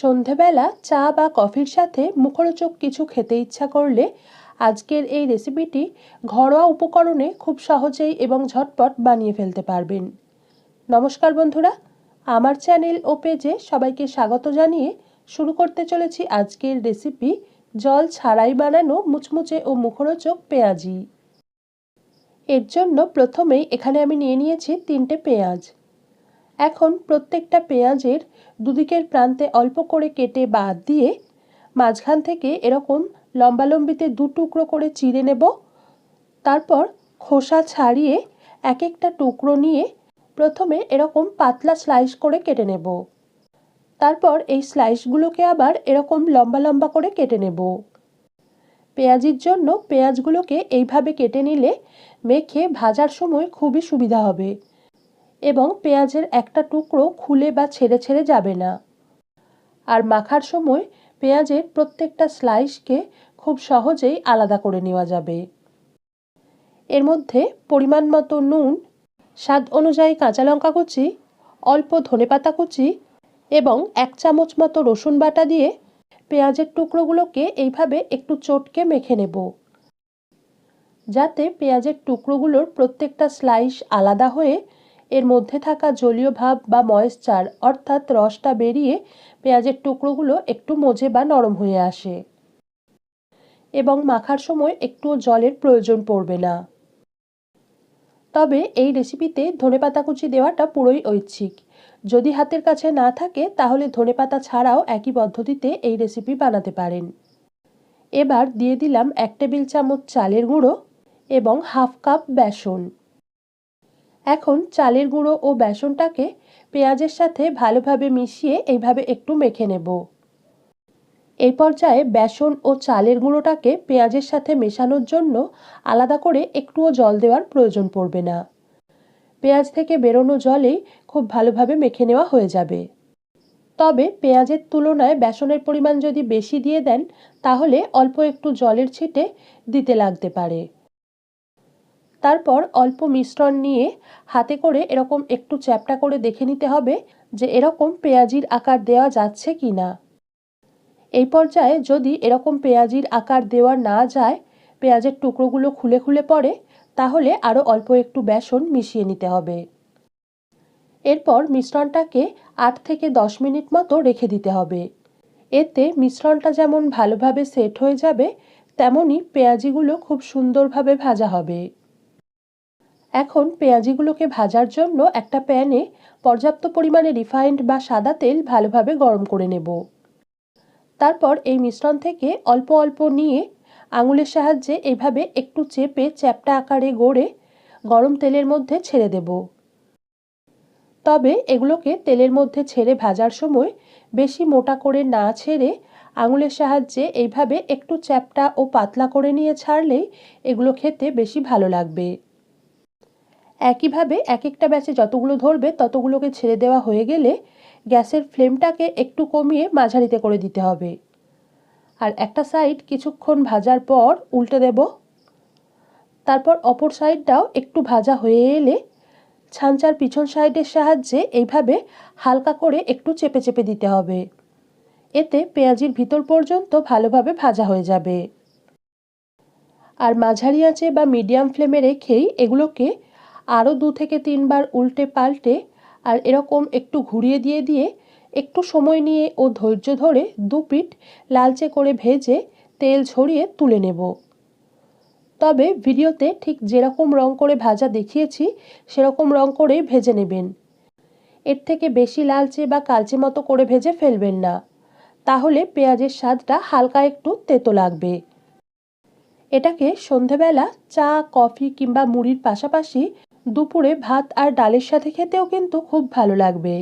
সন্ধেবেলা চা বা কফির সাথে মুখরোচক কিছু খেতে ইচ্ছা করলে আজকের এই রেসিপিটি ঘরোয়া উপকরণে খুব সহজেই এবং ঝটপট বানিয়ে ফেলতে পারবেন। নমস্কার বন্ধুরা, আমার চ্যানেল ও পেজে সবাইকে স্বাগত জানিয়ে শুরু করতে চলেছি আজকের রেসিপি জল ছাড়াই বানানো মুচমুচে ও মুখরোচক পেঁয়াজি। এর জন্য প্রথমেই এখানে আমি নিয়ে নিয়েছি তিনটে পেঁয়াজ। এখন প্রত্যেকটা পেঁয়াজের দুদিকের প্রান্তে অল্প করে কেটে বাদ দিয়ে মাঝখান থেকে এরকম লম্বালম্বিতে দু টুকরো করে চিড়ে নেব। তারপর খোসা ছাড়িয়ে এক একটা টুকরো নিয়ে প্রথমে এরকম পাতলা স্লাইস করে কেটে নেব। তারপর এই স্লাইসগুলোকে আবার এরকম লম্বা লম্বা করে কেটে নেব। পেঁয়াজির জন্য পেঁয়াজগুলোকে এইভাবে কেটে নিলে মেখে ভাজার সময় খুবই সুবিধা হবে। এবং পেঁয়াজের একটা টুকরো খুলে বা ছেড়ে ছেড়ে যাবে না। আর মাখার সময় পেঁয়াজের প্রত্যেকটা স্লাইসকে খুব সহজেই আলাদা করে নেওয়া যাবে। এর মধ্যে পরিমাণ মতো নুন, স্বাদ অনুযায়ী কাঁচা লঙ্কা কুচি, অল্প ধনেপাতা কুচি এবং এক চামচ মতো রসুন বাটা দিয়ে পেঁয়াজের টুকরোগুলোকে এইভাবে একটু চটকে মেখে নেব। যাতে পেঁয়াজের টুকরোগুলোর প্রত্যেকটা স্লাইস আলাদা হয়ে এর মধ্যে থাকা জলীয় ভাব বা ময়েশ্চার অর্থাৎ রসটা বেরিয়ে পেঁয়াজের টুকরোগুলো একটু মজে বা নরম হয়ে আসে। এবং মাখার সময় একটুও জলের প্রয়োজন পড়বে না। তবে এই রেসিপিতে ধনেপাতা কুচি দেওয়াটা পুরোই ঐচ্ছিক। যদি হাতের কাছে না থাকে, তাহলে ধনেপাতা ছাড়াও একই পদ্ধতিতে এই রেসিপি বানাতে পারেন। এবার দিয়ে দিলাম এক টেবিল চামচ চালের গুঁড়ো এবং হাফ কাপ বেসন। এখন চালের গুঁড়ো ও বেসনটাকে পেঁয়াজের সাথে ভালোভাবে মিশিয়ে এইভাবে একটু মেখে নেব। এই পর্যায়ে বেসন ও চালের গুঁড়োটাকে পেঁয়াজের সাথে মেশানোর জন্য আলাদা করে একটুও জল দেওয়ার প্রয়োজন পড়বে না। পেঁয়াজ থেকে বেরোনো জলেই খুব ভালোভাবে মেখে নেওয়া হয়ে যাবে। তবে পেঁয়াজের তুলনায় বেসনের পরিমাণ যদি বেশি দিয়ে দেন, তাহলে অল্প একটু জলের ছিটে দিতে লাগতে পারে। তারপর অল্প মিশ্রণ নিয়ে হাতে করে এরকম একটু চ্যাপটা করে দেখে নিতে হবে যে এরকম পেঁয়াজির আকার দেওয়া যাচ্ছে কি না। এই পর্যায়ে যদি এরকম পেঁয়াজির আকার দেওয়া না যায়, পেঁয়াজের টুকরোগুলো খুলে খুলে পড়ে, তাহলে আরও অল্প একটু বেসন মিশিয়ে নিতে হবে। এরপর মিশ্রণটাকে আট থেকে দশ মিনিট মতো রেখে দিতে হবে। এতে মিশ্রণটা যেমন ভালোভাবে সেট হয়ে যাবে তেমনই পেঁয়াজিগুলো খুব সুন্দরভাবে ভাজা হবে। এখন পেঁয়াজিগুলোকে ভাজার জন্য একটা প্যানে পর্যাপ্ত পরিমাণে রিফাইন্ড বা সাদা তেল ভালোভাবে গরম করে নেব। তারপর এই মিশ্রণ থেকে অল্প অল্প নিয়ে আঙুলের সাহায্যে এইভাবে একটু চেপে চ্যাপটা আকারে গড়ে গরম তেলের মধ্যে ছেড়ে দেব। তবে এগুলোকে তেলের মধ্যে ছেড়ে ভাজার সময় বেশি মোটা করে না ছেড়ে আঙুলের সাহায্যে এইভাবে একটু চ্যাপটা ও পাতলা করে নিয়ে ছাড়লেই এগুলো খেতে বেশি ভালো লাগবে। একইভাবে এক একটা ব্যাচে যতগুলো ধরবে, ততগুলোকে ছেড়ে দেওয়া হয়ে গেলে গ্যাসের ফ্লেমটাকে একটু কমিয়ে মাঝারিতে করে দিতে হবে। আর একটা সাইড কিছুক্ষণ ভাজার পর উল্টে দেব। তারপর অপর সাইডটাও একটু ভাজা হয়ে এলে ছাঞ্চার পিছন সাইডের সাহায্যে এইভাবে হালকা করে একটু চেপে চেপে দিতে হবে। এতে পেঁয়াজির ভিতর পর্যন্ত ভালোভাবে ভাজা হয়ে যাবে। আর মাঝারি আঁচে বা মিডিয়াম ফ্লেমে রেখেই এগুলোকে আরও দু থেকে তিনবার উল্টে পাল্টে আর এরকম একটু ঘুরিয়ে দিয়ে দিয়ে একটু সময় নিয়ে ও ধৈর্য ধরে দু পিঠ লালচে করে ভেজে তেল ছড়িয়ে তুলে নেব। তবে ভিডিওতে ঠিক যেরকম রং করে ভাজা দেখিয়েছি, সেরকম রং করেই ভেজে নেবেন। এর থেকে বেশি লালচে বা কালচে মতো করে ভেজে ফেলবেন না। তাহলে পেঁয়াজের স্বাদটা হালকা একটু তেতো লাগবে। এটাকে সন্ধেবেলা চা, কফি কিংবা মুড়ির পাশাপাশি দুপুরে ভাত আর ডালের সাথে খেতেও কিন্তু খুব ভালো লাগবে।